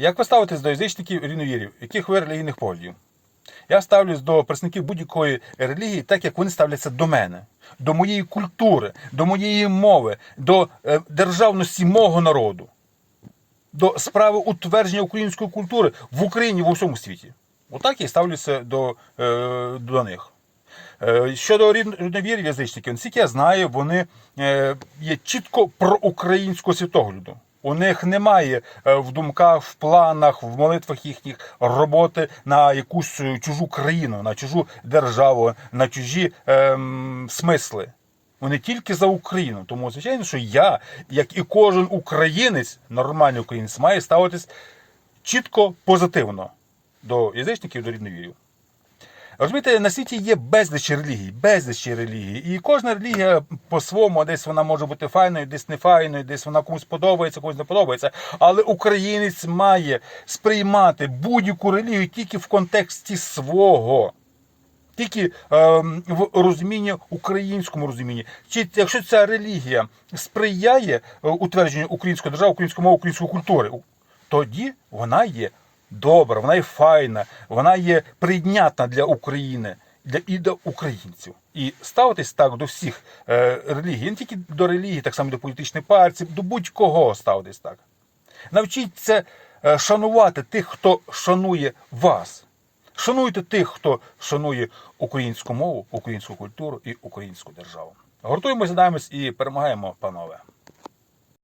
Як ви ставитесь до язичників і рівновірів, яких ви релігійних поглядів? Я ставлюсь до представників будь-якої релігії, так як вони ставляться до мене, до моєї культури, до моєї мови, до е, державності мого народу, до справи утвердження української культури в Україні в усьому світі. Отак я ставлюся до, е, до них. Е, Щодо рідновірів язичників, наскільки я знаю, вони є чітко проукраїнського світогляду. У них немає е, в думках, в планах, в молитвах їхніх роботи на якусь е, чужу країну, на чужу державу, на чужі ем, смисли. Вони тільки за Україну. Тому, звичайно, що я, як і кожен українець, нормальний українець, має ставитись чітко позитивно до язичників, до рідновірів. Розумієте, на світі є безліч релігій, безліч релігій. І кожна релігія по-своєму, десь вона може бути файною, десь не файною, десь вона комусь подобається, комусь не подобається. Але українець має сприймати будь-яку релігію тільки в контексті свого. Тільки ем, в розумінні українському розумінні. Чи якщо ця релігія сприяє е, утвердженню української держави, української мови, української культури, тоді вона є добра, вона є файна, вона є прийнятна для України для і до українців. І ставитись так до всіх е, релігій, не тільки до релігії, так само до політичних партій, до будь-кого ставитись так. Навчіться е, шанувати тих, хто шанує вас. Шануйте тих, хто шанує українську мову, українську культуру і українську державу. Гуртуємося, даємось і перемагаємо, панове.